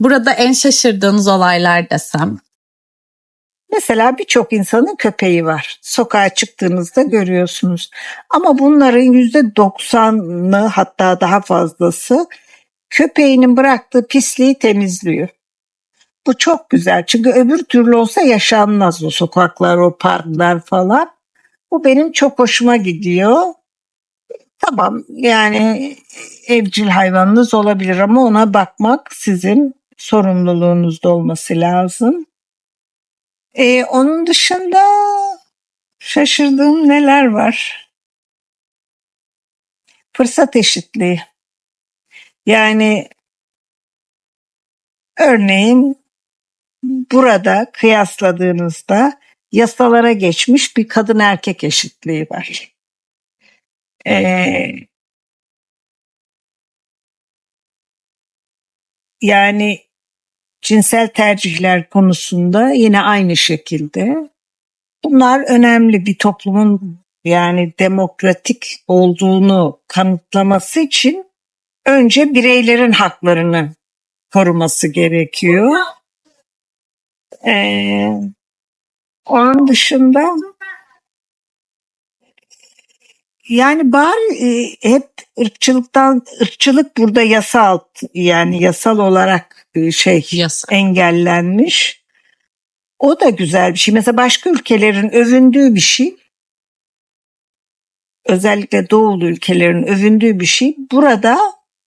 Burada en şaşırdığınız olaylar desem. Mesela birçok insanın köpeği var. Sokağa çıktığınızda görüyorsunuz. Ama bunların yüzde doksanı hatta daha fazlası köpeğinin bıraktığı pisliği temizliyor. Bu çok güzel. Çünkü öbür türlü olsa yaşanmaz o sokaklar, o parklar falan. Bu benim çok hoşuma gidiyor. Tamam yani evcil hayvanınız olabilir ama ona bakmak sizin sorumluluğunuzda olması lazım. Ee, onun dışında şaşırdığım neler var? Fırsat eşitliği. Yani örneğin burada kıyasladığınızda yasalara geçmiş bir kadın erkek eşitliği var. Ee, yani cinsel tercihler konusunda yine aynı şekilde. Bunlar önemli bir toplumun yani demokratik olduğunu kanıtlaması için önce bireylerin haklarını koruması gerekiyor. Ee, onun dışında yani bari e, hep ırkçılıktan ırkçılık burada yasal yani yasal olarak e, şey Yasa. engellenmiş. O da güzel bir şey. Mesela başka ülkelerin övündüğü bir şey özellikle doğulu ülkelerin övündüğü bir şey burada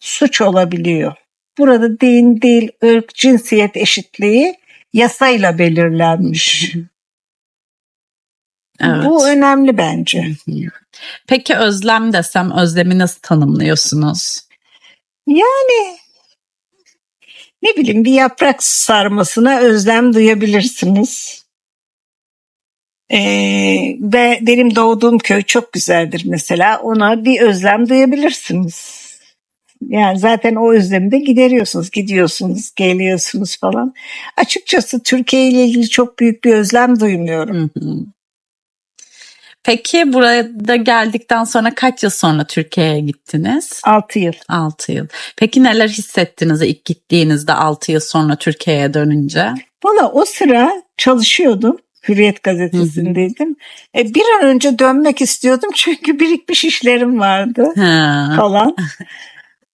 suç olabiliyor. Burada din, dil, ırk, cinsiyet eşitliği yasayla belirlenmiş. Evet. Bu önemli bence. Peki özlem desem özlemi nasıl tanımlıyorsunuz? Yani ne bileyim bir yaprak sarmasına özlem duyabilirsiniz. Ee, ve benim doğduğum köy çok güzeldir mesela. Ona bir özlem duyabilirsiniz. Yani zaten o özlemi de gideriyorsunuz. Gidiyorsunuz, geliyorsunuz falan. Açıkçası Türkiye ile ilgili çok büyük bir özlem duymuyorum. Hı hı. Peki burada geldikten sonra kaç yıl sonra Türkiye'ye gittiniz? 6 yıl. 6 yıl. Peki neler hissettiniz ilk gittiğinizde 6 yıl sonra Türkiye'ye dönünce? Valla o sıra çalışıyordum. Hürriyet gazetesindeydim. E, bir an önce dönmek istiyordum çünkü birikmiş işlerim vardı Ha. falan.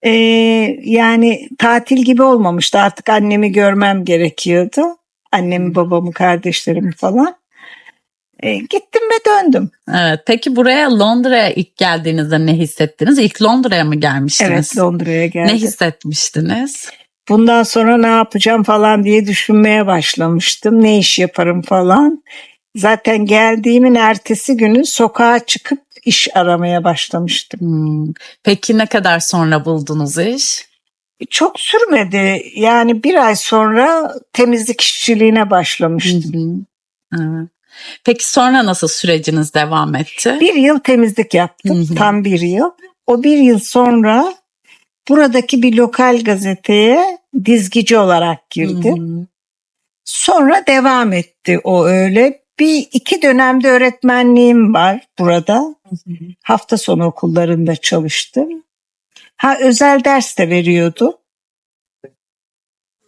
E, yani tatil gibi olmamıştı. Artık annemi görmem gerekiyordu. Annemi, babamı, kardeşlerimi falan. E, gittim ve döndüm. Evet. Peki buraya Londra'ya ilk geldiğinizde ne hissettiniz? İlk Londra'ya mı gelmiştiniz? Evet Londra'ya Ne geldim. hissetmiştiniz? Bundan sonra ne yapacağım falan diye düşünmeye başlamıştım. Ne iş yaparım falan. Zaten geldiğimin ertesi günü sokağa çıkıp iş aramaya başlamıştım. Hmm. Peki ne kadar sonra buldunuz iş? Çok sürmedi. Yani bir ay sonra temizlik işçiliğine başlamıştım. Hı hı. Evet. Peki sonra nasıl süreciniz devam etti? Bir yıl temizlik yaptım. Hı hı. Tam bir yıl. O bir yıl sonra buradaki bir lokal gazeteye dizgici olarak girdim. Hı hı. Sonra devam etti o öyle. Bir iki dönemde öğretmenliğim var burada. Hafta sonu okullarında çalıştım. Ha özel ders de veriyordu.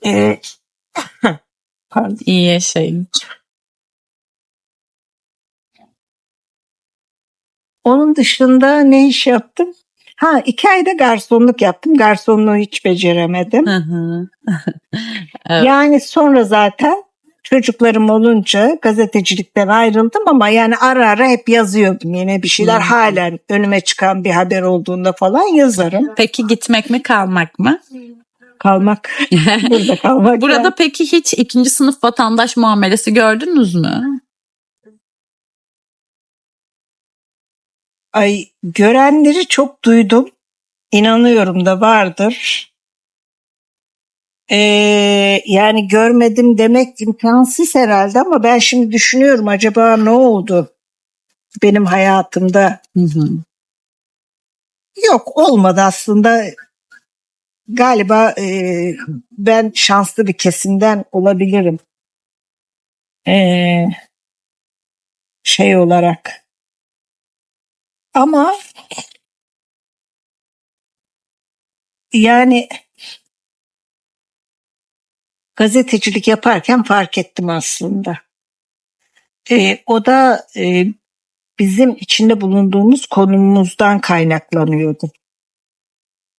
Ee, pardon. İyi yaşayın. Onun dışında ne iş yaptım? Ha iki ayda garsonluk yaptım. Garsonluğu hiç beceremedim. Hı hı. Evet. Yani sonra zaten çocuklarım olunca gazetecilikten ayrıldım ama yani ara ara hep yazıyordum yine bir şeyler. Hı. Halen önüme çıkan bir haber olduğunda falan yazarım. Peki gitmek mi kalmak mı? Kalmak, burada kalmak. Burada yani. peki hiç ikinci sınıf vatandaş muamelesi gördünüz mü? Ay görenleri çok duydum. İnanıyorum da vardır. Ee, yani görmedim demek imkansız herhalde ama ben şimdi düşünüyorum acaba ne oldu benim hayatımda? Hı hı. Yok olmadı aslında. Galiba e, ben şanslı bir kesimden olabilirim. Ee, şey olarak. Ama yani gazetecilik yaparken fark ettim aslında. Ee, o da e, bizim içinde bulunduğumuz konumumuzdan kaynaklanıyordu.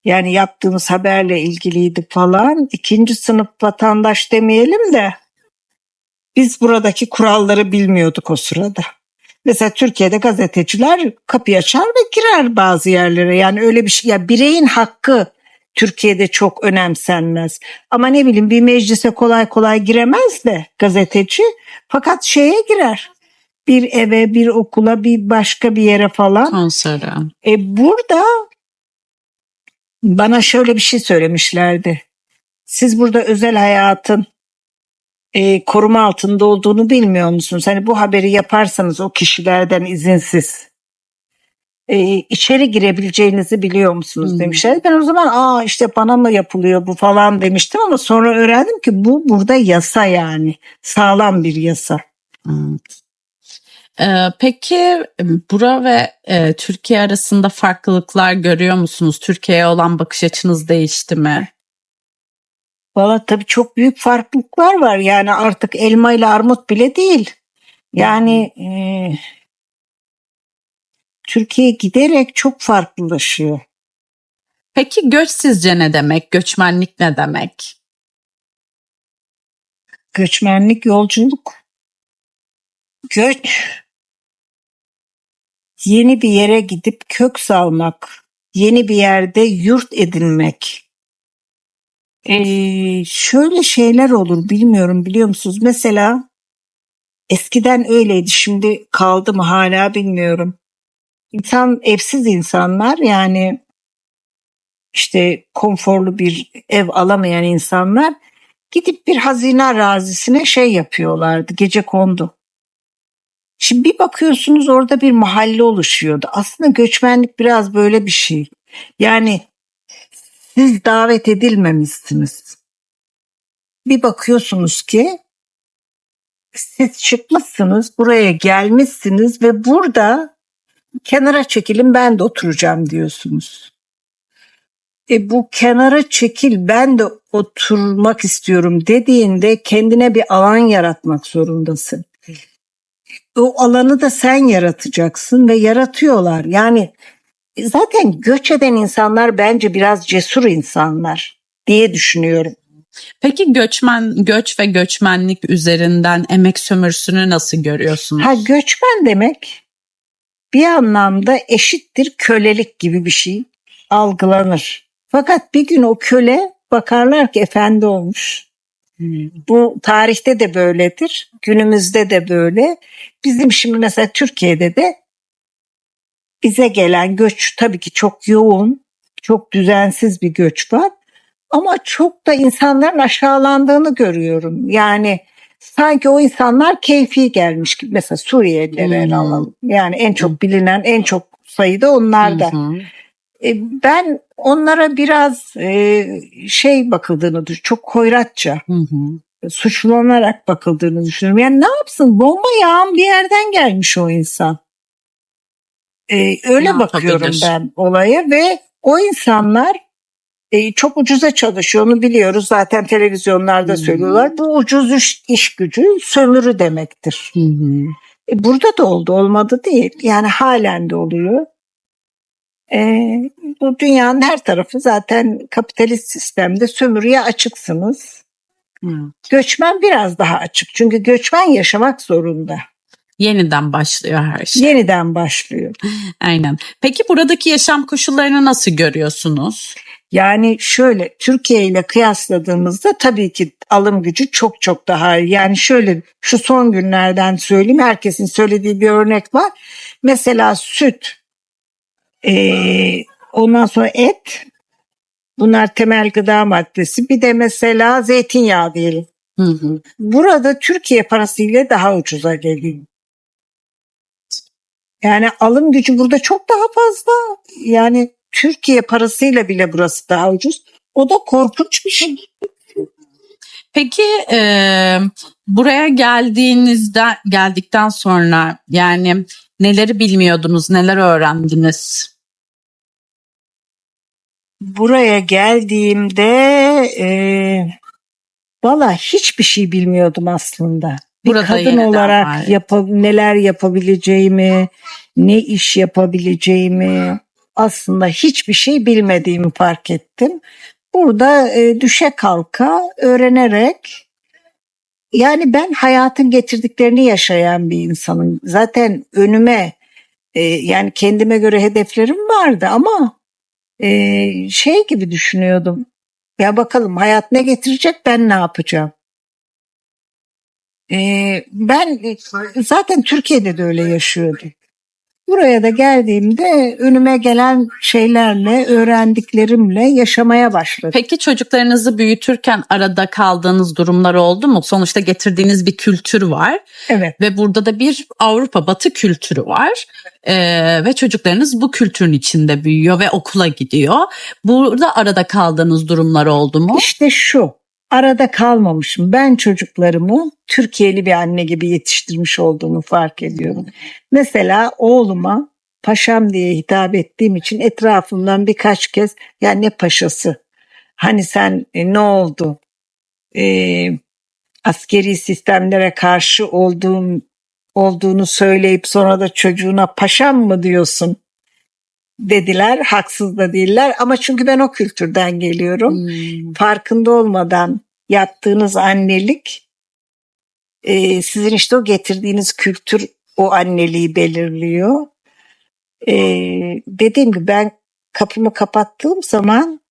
Yani yaptığımız haberle ilgiliydi falan. İkinci sınıf vatandaş demeyelim de biz buradaki kuralları bilmiyorduk o sırada. Mesela Türkiye'de gazeteciler kapıyı açar ve girer bazı yerlere. Yani öyle bir şey. Ya bireyin hakkı Türkiye'de çok önemsenmez. Ama ne bileyim bir meclise kolay kolay giremez de gazeteci. Fakat şeye girer. Bir eve, bir okula, bir başka bir yere falan. Konsere. E burada bana şöyle bir şey söylemişlerdi. Siz burada özel hayatın e, koruma altında olduğunu bilmiyor musunuz? Hani bu haberi yaparsanız o kişilerden izinsiz e, içeri girebileceğinizi biliyor musunuz Hmm. demişler. Ben o zaman aa işte bana mı yapılıyor bu falan demiştim ama sonra öğrendim ki bu burada yasa yani sağlam bir yasa. Evet. Ee, peki bura ve e, Türkiye arasında farklılıklar görüyor musunuz? Türkiye'ye olan bakış açınız değişti mi? Valla tabii çok büyük farklılıklar var. Yani artık elma ile armut bile değil. Yani e, Türkiye giderek çok farklılaşıyor. Peki göç sizce ne demek? Göçmenlik ne demek? Göçmenlik yolculuk. Göç yeni bir yere gidip kök salmak, yeni bir yerde yurt edinmek. Ee, şöyle şeyler olur bilmiyorum biliyor musunuz? Mesela eskiden öyleydi şimdi kaldı mı hala bilmiyorum. İnsan evsiz insanlar yani işte konforlu bir ev alamayan insanlar gidip bir hazine arazisine şey yapıyorlardı gece kondu. Şimdi bir bakıyorsunuz orada bir mahalle oluşuyordu. Aslında göçmenlik biraz böyle bir şey. Yani siz davet edilmemişsiniz. Bir bakıyorsunuz ki siz çıkmışsınız, buraya gelmişsiniz ve burada kenara çekilin ben de oturacağım diyorsunuz. E bu kenara çekil ben de oturmak istiyorum dediğinde kendine bir alan yaratmak zorundasın. O alanı da sen yaratacaksın ve yaratıyorlar. Yani zaten göç eden insanlar bence biraz cesur insanlar diye düşünüyorum. Peki göçmen göç ve göçmenlik üzerinden emek sömürüsünü nasıl görüyorsunuz? Ha göçmen demek bir anlamda eşittir kölelik gibi bir şey algılanır. Fakat bir gün o köle bakarlar ki efendi olmuş. Hmm. Bu tarihte de böyledir, günümüzde de böyle. Bizim şimdi mesela Türkiye'de de bize gelen göç tabii ki çok yoğun, çok düzensiz bir göç var. Ama çok da insanların aşağılandığını görüyorum. Yani sanki o insanlar keyfi gelmiş gibi. Mesela Suriyelileri Hmm. alalım. Yani en çok bilinen, en çok sayıda onlar da. E, Ben onlara biraz e, şey bakıldığını düşünüyorum. Çok hoyratça Hı hı. suçlanarak bakıldığını düşünüyorum. Yani ne yapsın? Bomba yağan bir yerden gelmiş o insan. Ee, öyle Ne bakıyorum yapabilir? ben olaya ve o insanlar e, çok ucuza çalışıyor onu biliyoruz zaten televizyonlarda Hmm. söylüyorlar. Bu ucuz iş, iş gücü sömürü demektir. E, burada da oldu olmadı değil yani halen de oluyor. E, bu dünyanın her tarafı zaten kapitalist sistemde sömürüye açıksınız. Hı. Göçmen biraz daha açık. Çünkü göçmen yaşamak zorunda. Yeniden başlıyor her şey. Yeniden başlıyor. Aynen. Peki buradaki yaşam koşullarını nasıl görüyorsunuz? Yani şöyle Türkiye ile kıyasladığımızda tabii ki alım gücü çok çok daha iyi. Yani şöyle şu son günlerden söyleyeyim herkesin söylediği bir örnek var. Mesela süt, eee, ondan sonra et bunlar temel gıda maddesi. Bir de mesela zeytinyağı diyelim. Hı hı. Burada Türkiye parasıyla daha ucuza geliyor. Yani alım gücü burada çok daha fazla. Yani Türkiye parasıyla bile burası daha ucuz. O da korkunç bir şey. Peki e, buraya geldiğinizde geldikten sonra yani neleri bilmiyordunuz, neler öğrendiniz? Buraya geldiğimde e, Valla hiçbir şey bilmiyordum aslında. Burada kadın olarak var. yapa- neler yapabileceğimi, ne iş yapabileceğimi aslında hiçbir şey bilmediğimi fark ettim. Burada e, düşe kalka öğrenerek yani ben hayatın getirdiklerini yaşayan bir insanım. Zaten önüme e, yani kendime göre hedeflerim vardı ama e, şey gibi düşünüyordum. Ya bakalım hayat ne getirecek ben ne yapacağım? E, ben e, zaten Türkiye'de de öyle yaşıyordum. Buraya da geldiğimde önüme gelen şeylerle, öğrendiklerimle yaşamaya başladım. Peki çocuklarınızı büyütürken arada kaldığınız durumlar oldu mu? Sonuçta getirdiğiniz bir kültür var Evet. ve burada da bir Avrupa Batı kültürü var Ee, ve çocuklarınız bu kültürün içinde büyüyor ve okula gidiyor. Burada arada kaldığınız durumlar oldu mu? İşte şu. Arada kalmamışım. Ben çocuklarımı Türkiye'li bir anne gibi yetiştirmiş olduğumu fark ediyorum. Mesela oğluma paşam diye hitap ettiğim için etrafımdan birkaç kez ya ne paşası? Hani sen e, ne oldu? E, askeri sistemlere karşı olduğum olduğunu söyleyip sonra da çocuğuna paşam mı diyorsun? Dediler. Haksız da değiller ama çünkü ben o kültürden geliyorum Hmm. farkında olmadan yaptığınız annelik e, sizin işte o getirdiğiniz kültür o anneliği belirliyor. E, dediğim gibi ben kapımı kapattığım zaman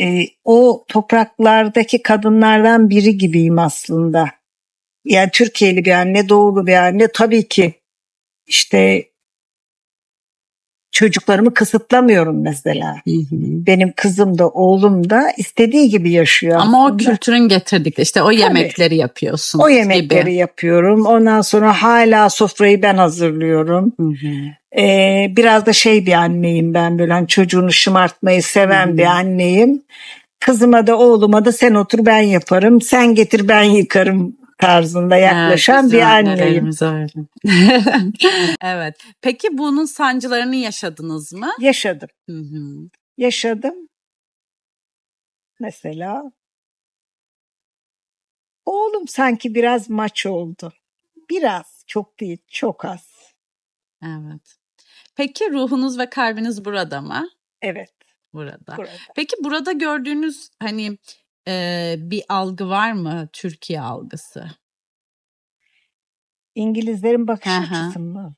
e, o topraklardaki kadınlardan biri gibiyim aslında. Yani Türkiye'li bir anne, doğulu bir anne tabii ki işte çocuklarımı kısıtlamıyorum mesela. Hı hı. Benim kızım da oğlum da istediği gibi yaşıyor. Ama o aslında. kültürün getirdikleri işte o yemekleri yapıyorsunuz O yemekleri gibi. yapıyorum. Ondan sonra hala sofrayı ben hazırlıyorum. Hı hı. Ee, biraz da şey bir anneyim ben böyle hani çocuğunu şımartmayı seven Hı hı. bir anneyim. Kızıma da oğluma da sen otur ben yaparım, sen getir ben yıkarım tarzında yaklaşan Evet, bir anneyim. evet. Peki bunun sancılarını yaşadınız mı? Yaşadım, Hı hı. yaşadım. Mesela oğlum sanki biraz maç oldu. Biraz, çok değil, çok az. Evet. Peki ruhunuz ve kalbiniz burada mı? Evet, Burada. burada. Peki burada gördüğünüz hani e, bir algı var mı? Türkiye algısı. İngilizlerin bakış açısı mı?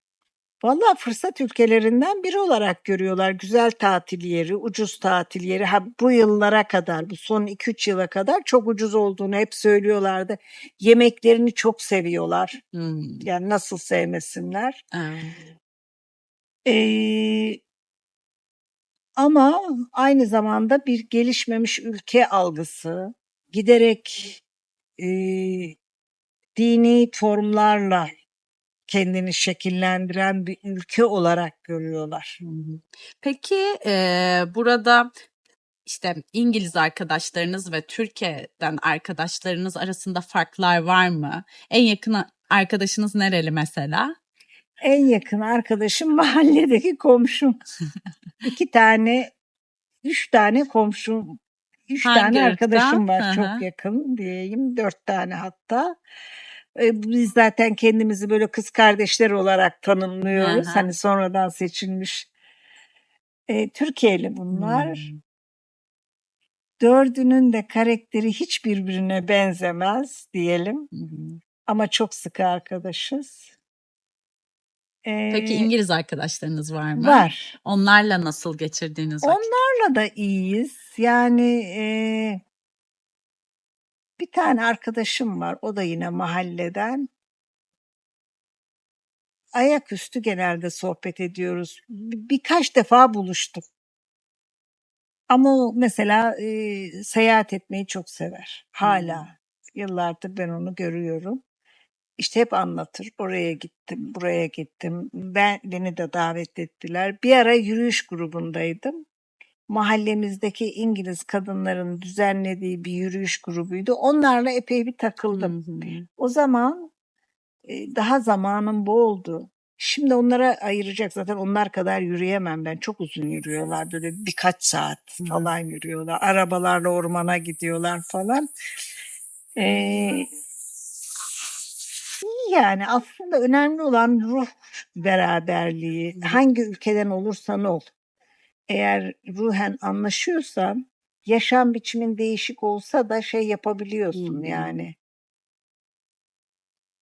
Vallahi fırsat ülkelerinden biri olarak görüyorlar. Güzel tatil yeri, ucuz tatil yeri. Ha, bu yıllara kadar, bu son 2-3 yıla kadar çok ucuz olduğunu hep söylüyorlardı. Yemeklerini çok seviyorlar. Hmm, Yani nasıl sevmesinler. evet. Ee, ama aynı zamanda bir gelişmemiş ülke algısı, giderek e, dini formlarla kendini şekillendiren bir ülke olarak görüyorlar. Peki e, burada işte İngiliz arkadaşlarınız ve Türkiye'den arkadaşlarınız arasında farklar var mı? En yakın arkadaşınız nereli mesela? En yakın arkadaşım mahalledeki komşum. İki tane, üç tane komşum, üç Hangi tane arkadaşım var Hı çok hı. yakın diyeyim, dört tane hatta. E, Biz zaten kendimizi böyle kız kardeşler olarak tanımlıyoruz. Hı hı. Hani sonradan seçilmiş. E, Türkiye'li bunlar. Hmm. Dördünün de karakteri hiç birbirine benzemez diyelim. Hı hı. Ama çok sıkı arkadaşız. Peki İngiliz arkadaşlarınız var mı? Var. Onlarla nasıl geçirdiğiniz vakit? Onlarla da iyiyiz. Yani eee, bir tane arkadaşım var. O da yine mahalleden. Ayaküstü genelde sohbet ediyoruz. Bir- birkaç defa buluştuk. Ama o mesela eee, seyahat etmeyi çok sever. Hala. Yıllardır ben onu görüyorum. İşte hep anlatır. Oraya gittim, buraya gittim. Ben beni de davet ettiler. Bir ara yürüyüş grubundaydım. Mahallemizdeki İngiliz kadınların düzenlediği bir yürüyüş grubuydu. Onlarla epey bir takıldım. Hı hı. O zaman e, daha zamanım boldu. Şimdi onlara ayıracak zaten onlar kadar yürüyemem ben. Çok uzun yürüyorlar böyle birkaç saat falan yürüyorlar. Arabalarla ormana gidiyorlar falan. Ee, yani aslında önemli olan ruh beraberliği. Hangi ülkeden olursan ol. Eğer ruhen anlaşıyorsan yaşam biçimin değişik olsa da şey yapabiliyorsun Hı hı. yani.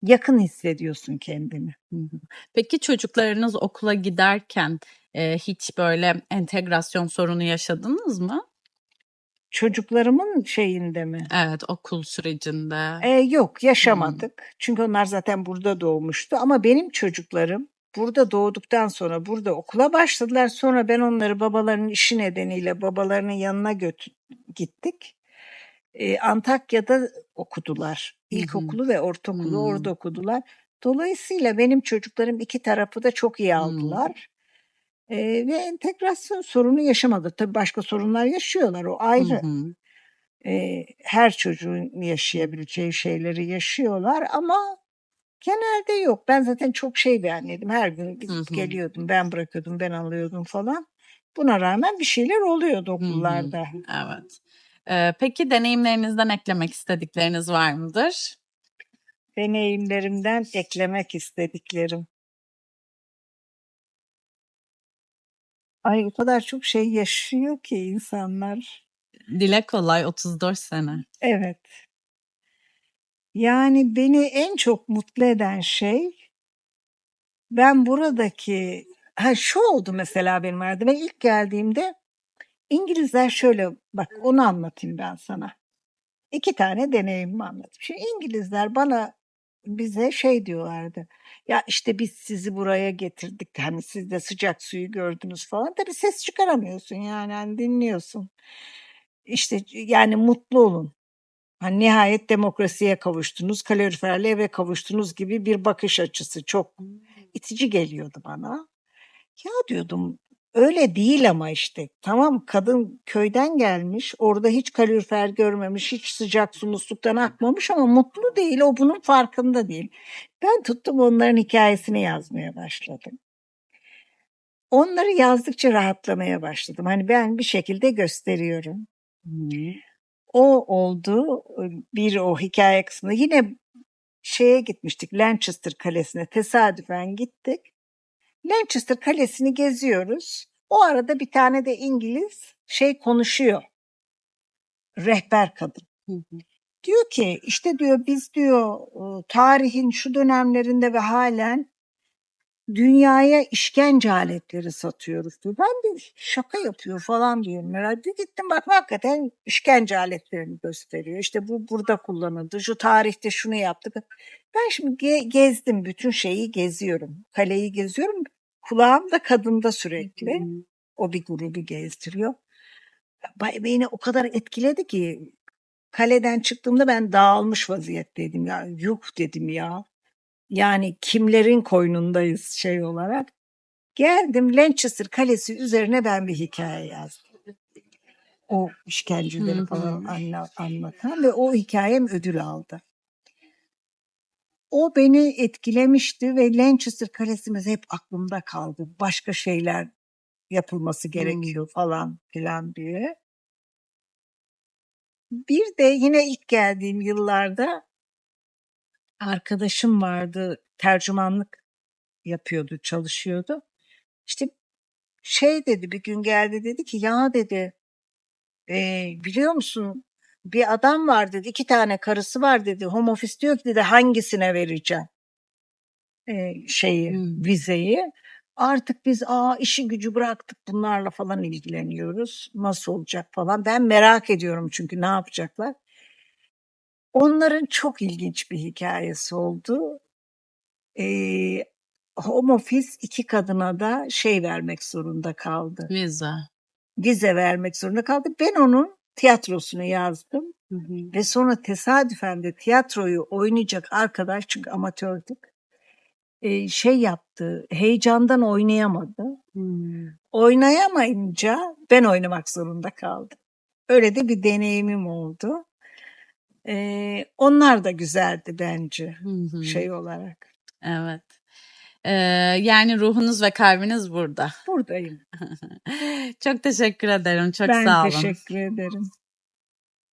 Yakın hissediyorsun kendini. Peki çocuklarınız okula giderken e, hiç böyle entegrasyon sorunu yaşadınız mı? Çocuklarımın şeyinde mi? Evet, okul sürecinde. Ee, yok yaşamadık. Çünkü onlar zaten burada doğmuştu. Ama benim çocuklarım burada doğduktan sonra burada okula başladılar. Sonra ben onları babalarının işi nedeniyle babalarının yanına götü gittik. Ee, Antakya'da okudular. İlkokulu ve ortaokulu Hı. orada okudular. Dolayısıyla benim çocuklarım iki tarafı da çok iyi Hı. aldılar. Ee, ve entegrasyon sorunu yaşamadı. Tabii başka sorunlar yaşıyorlar o Hı ayrı. hı. Eee, her çocuğun yaşayabileceği şeyleri yaşıyorlar ama genelde yok. Ben zaten çok şey bir anneydim. Her gün Hı gidip hı. geliyordum. Ben bırakıyordum, ben alıyordum falan. Buna rağmen bir şeyler oluyordu Hı hı. okullarda. Evet. Ee, peki deneyimlerinizden eklemek istedikleriniz var mıdır? Deneyimlerimden eklemek istediklerim. Ay o kadar çok şey yaşıyor ki insanlar. Dile kolay 34 sene. Evet. Yani beni en çok mutlu eden şey ben buradaki ha şu oldu mesela benim hayatımda. Ben ilk geldiğimde İngilizler şöyle bak onu anlatayım ben sana. İki tane deneyimimi anlatayım. Şimdi İngilizler bana bize şey diyorlardı. Ya işte biz sizi buraya getirdik. Hani siz de sıcak suyu gördünüz falan. Tabii ses çıkaramıyorsun yani hani dinliyorsun. İşte yani mutlu olun. Hani nihayet demokrasiye kavuştunuz, kaloriferli eve kavuştunuz gibi bir bakış açısı çok itici geliyordu bana. Ya diyordum öyle değil ama işte tamam kadın köyden gelmiş orada hiç kalorifer görmemiş hiç sıcak su musluktan akmamış ama mutlu değil o bunun farkında değil. Ben tuttum onların hikayesini yazmaya başladım. Onları yazdıkça rahatlamaya başladım. Hani ben bir şekilde gösteriyorum. O oldu bir o hikaye kısmında. Yine şeye gitmiştik Lancaster Kalesi'ne tesadüfen gittik. Lancaster Kalesi'ni geziyoruz. O arada bir tane de İngiliz şey konuşuyor. Rehber kadın. Hı hı. Diyor ki işte diyor biz diyor e, tarihin şu dönemlerinde ve halen dünyaya işkence aletleri satıyoruz diyor. Ben de şaka yapıyor falan diyorum. Herhalde gittim bak hakikaten işkence aletlerini gösteriyor. İşte bu burada kullanıldı. Şu tarihte şunu yaptık. Ben şimdi ge- gezdim bütün şeyi geziyorum. Kaleyi geziyorum. Kulağım da kadında sürekli. O bir grubu gezdiriyor. Beni o kadar etkiledi ki kaleden çıktığımda ben dağılmış vaziyetteydim. Ya yuh dedim ya. Yani kimlerin koynundayız şey olarak. Geldim Lancaster Kalesi üzerine ben bir hikaye yazdım. O işkenceleri falan anla- anlatan ve o hikayem ödül aldı. O beni etkilemişti ve Lancaster Kalesi'miz hep aklımda kaldı. Başka şeyler yapılması Hı. gerekiyor falan filan diye. Bir de yine ilk geldiğim yıllarda arkadaşım vardı. Tercümanlık yapıyordu, çalışıyordu. İşte şey dedi bir gün geldi dedi ki ya dedi "e, biliyor musun bir adam var dedi iki tane karısı var dedi. Home office diyor ki dedi hangisine vereceğim? E, şeyi Hmm. vizeyi. Artık biz aa işi gücü bıraktık bunlarla falan ilgileniyoruz. Nasıl olacak? falan. Ben merak ediyorum çünkü ne yapacaklar? Onların çok ilginç bir hikayesi oldu. Ee, home office iki kadına da şey vermek zorunda kaldı. Vize. vize vermek zorunda kaldı. Ben onun tiyatrosunu yazdım Hı hı. ve sonra tesadüfen de tiyatroyu oynayacak arkadaş çünkü amatördük e, şey yaptı heyecandan oynayamadı. Hmm. Oynayamayınca ben oynamak zorunda kaldım. Öyle de bir deneyimim oldu. E, onlar da güzeldi bence Hı hı. şey olarak. Evet. Ee, yani ruhunuz ve kalbiniz burada. Buradayım. Çok teşekkür ederim. Çok ben sağ olun. teşekkür ederim.